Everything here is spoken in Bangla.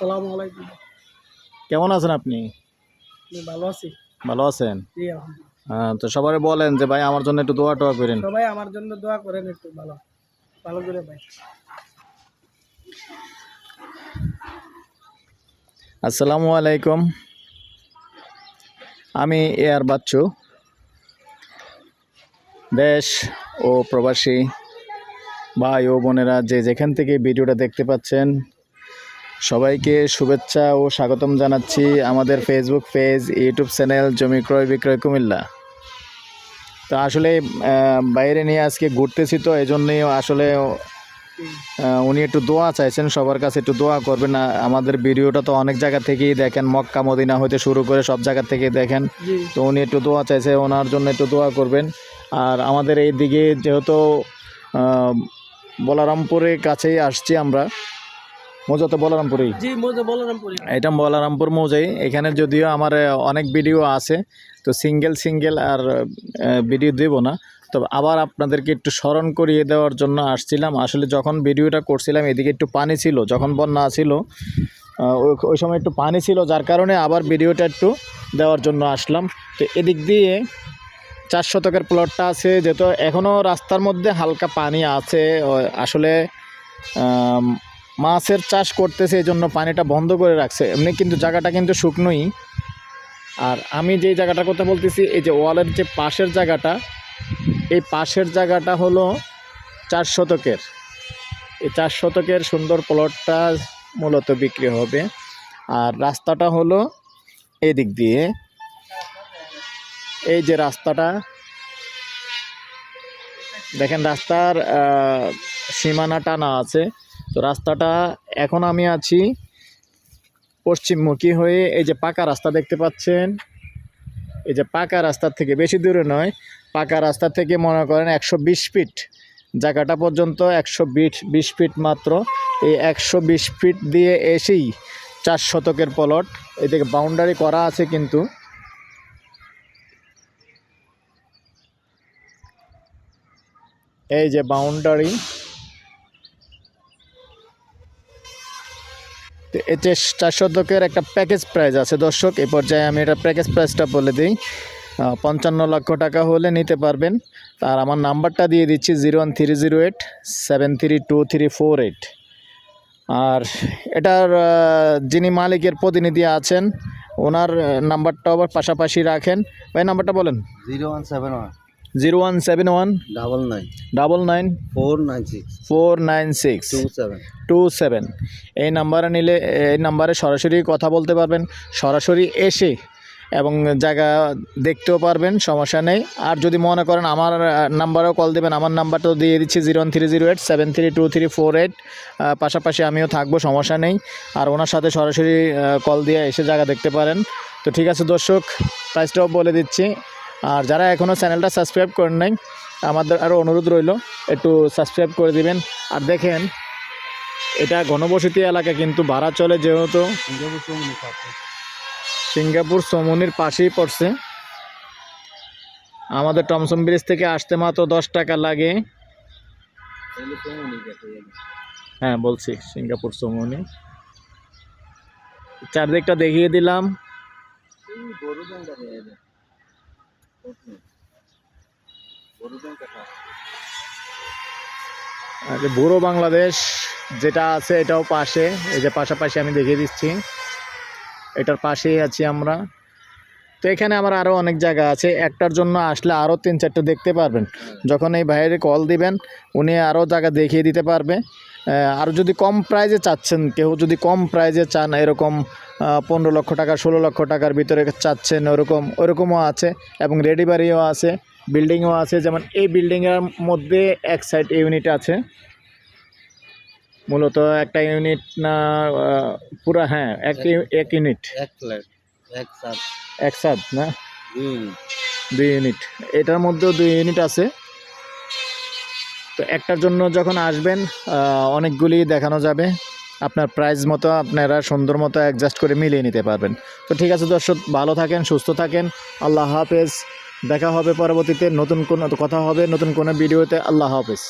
আসসালামু আলাইকুম। কেমন আছেন আপনি? ভালো আছি। ভালো আছেন? জি হ্যাঁ, তো সবাই বলেন যে ভাই আমার জন্য একটু দোয়া টোয়া করেন। সবাই আমার জন্য দোয়া করেন একটু ভালো। ভালো করে ভাই। আসসালামু আলাইকুম। আমি এয়ার বাচ্চু। দেশ ও প্রবাসী ভাই ও বোনেরা যে যেখান থেকে ভিডিওটা দেখতে পাচ্ছেন সবাইকে শুভেচ্ছা ও স্বাগতম জানাচ্ছি আমাদের ফেসবুক পেজ ইউটিউব চ্যানেল জমি ক্রয় বিক্রয় কুমিল্লা। তো আসলে বাইরে নিয়ে আজকে ঘুরতেছি তো এই জন্যই আসলে উনি একটু দোয়া চাইছেন সবার কাছে একটু দোয়া করবেন। আমাদের ভিডিওটা তো অনেক জায়গা থেকেই দেখেন মক্কা মদিনা হইতে শুরু করে সব জায়গা থেকে দেখেন। তো উনি একটু দোয়া চাইছে ওনার জন্য একটু দোয়া করবেন। আর আমাদের এই দিকে যেহেতু বলারামপুরের কাছেই আসছি আমরা মজা তো বলারামপুরেই। জি মজা বলরাম পরি এটা বলারামপুর মৌজাই। এখানে যদিও আমার অনেক ভিডিও আছে তো সিঙ্গেল সিঙ্গেল আর ভিডিও দেব না। তবে আবার আপনাদেরকে একটু স্মরণ করিয়ে দেওয়ার জন্য আসছিলাম। আসলে যখন ভিডিওটা করছিলাম এদিকে একটু পানি ছিল যখন বন্যা ছিল ওই সময় একটু পানি ছিল যার কারণে আবার ভিডিওটা একটু দেওয়ার জন্য আসলাম। তো এদিক দিয়ে চার শতকের প্লটটা আছে যেহেতু এখনও রাস্তার মধ্যে হালকা পানি আছে আসলে মাছের চাষ করতেছে এই জন্য পানিটা বন্ধ করে রাখছে। এমনি কিন্তু জায়গাটা কিন্তু শুকনোই। আর আমি যেই জায়গাটার কথা বলতেছি, এই যে ওয়ালের যে পাশের জায়গাটা, এই পাশের জায়গাটা হলো চার শতকের। এই চার শতকের সুন্দর প্লটটা মূলত বিক্রি হবে। আর রাস্তাটা হলো এই দিক দিয়ে। এই যে রাস্তাটা, দেখেন রাস্তার সীমানা টানা আছে। তো রাস্তাটা এখন আমি আছি পশ্চিমমুখী হয়ে এই যে পাকা রাস্তা দেখতে পাচ্ছেন। এই যে পাকা রাস্তার থেকে, বেশি দূরে নয়, পাকা রাস্তা থেকে মনে করেন একশো বিশ ফিট। জায়গাটা পর্যন্ত একশো বিশ ফিট মাত্র। এই একশো বিশ ফিট দিয়ে এসেই চার শতকের প্লট। এদিকে বাউন্ডারি করা আছে কিন্তু। এই যে বাউন্ডারি তো এতে চার শতকের একটা প্যাকেজ প্রাইস আছে। দর্শক এই পর্যায়ে আমি এটা প্যাকেজ প্রাইসটা বলে দিই। পঞ্চান্ন লক্ষ টাকা হলে নিতে পারবেন। আর আমার নাম্বারটা দিয়ে দিচ্ছি zero one three zero eight, seven three two three four eight. আর এটার যিনি মালিকের প্রতিনিধি আছেন, ওনার নাম্বারটাও আবার পাশাপাশি রাখেন। ভাই, নাম্বারটা বলেন। Zero one seven one. Zero one seven one double nine. Double nine four nine six. Four nine six two seven. Two seven. এই নাম্বারে নিলে এই নাম্বারে সরাসরি কথা বলতে পারবেন সরাসরি এসে এবং জায়গা দেখতেও পারবেন সমস্যা নেই। আর যদি মনে করেন আমার নাম্বারেও কল দেবেন আমার নাম্বারটাও দিয়ে দিচ্ছি zero one three zero eight seven three two three four eight. পাশাপাশি আমিও থাকব সমস্যা নেই। আর ওনার সাথে সরাসরি কল দিয়ে এসে জায়গা দেখতে পারেন। তো ঠিক আছে দর্শক প্রাইসটাও বলে দিচ্ছি। আর যারা এখনও চ্যানেলটা সাবস্ক্রাইব করেন নাই, আমাদের আরও অনুরোধ রইল, একটু সাবস্ক্রাইব করে দিবেন। আর দেখেন, এটা ঘনবসতি এলাকা কিন্তু ভাড়া চলে যেহেতু সিঙ্গাপুর সমুনির পাশেই পড়ছে। আমাদের টমসম ব্রিজ থেকে আসতে মাত্র দশ টাকা লাগে। হ্যাঁ বলছি, সিঙ্গাপুর সমুনি। চারদিকটা দেখিয়ে দিলাম। আর বুড়ো বাংলাদেশ যেটা আছে এটাও পাশে, এই যে পাশাপাশি আমি দেখিয়ে দিচ্ছি। এটার পাশেই আছি আমরা। তো এখানে আমার আরও অনেক জায়গা আছে, একটার জন্য আসলে আরও তিন চারটে দেখতে পারবেন। যখন এই ভাইয়ের কল দিবেন, উনি আরও জায়গা দেখিয়ে দিতে পারবে। আর যদি কম প্রাইজে চাচ্ছেন কেউ যদি কম প্রাইজে চান এরকম পনেরো লক্ষ টাকা ষোলো লক্ষ টাকার ভিতরে চাচ্ছেন ওরকম ওরকমও আছে এবং রেডি বাড়িও আছে বিল্ডিংও আছে যেমন এই বিল্ডিংয়ের মধ্যে এক সাইড ইউনিট আছে। মূলত একটা ইউনিট না পুরা হ্যাঁ এক এক ইউনিট এক ফ্ল্যাট এক সাত এক সাদ না? দুই ইউনিট এটার মধ্যেও দুই ইউনিট আছে। তো একটার জন্য যখন আসবেন অনেকগুলি দেখানো যাবে। আপনার প্রাইস মতো আপনারা সুন্দর মতো অ্যাডজাস্ট করে মিলিয়ে নিতে পারবেন। তো ঠিক আছে দর্শক, ভালো থাকেন, সুস্থ থাকেন। আল্লাহ হাফেজ। দেখা হবে পরবর্তীতে। নতুন কোনো কথা হবে, নতুন কোনো ভিডিওতে। আল্লাহ হাফেজ।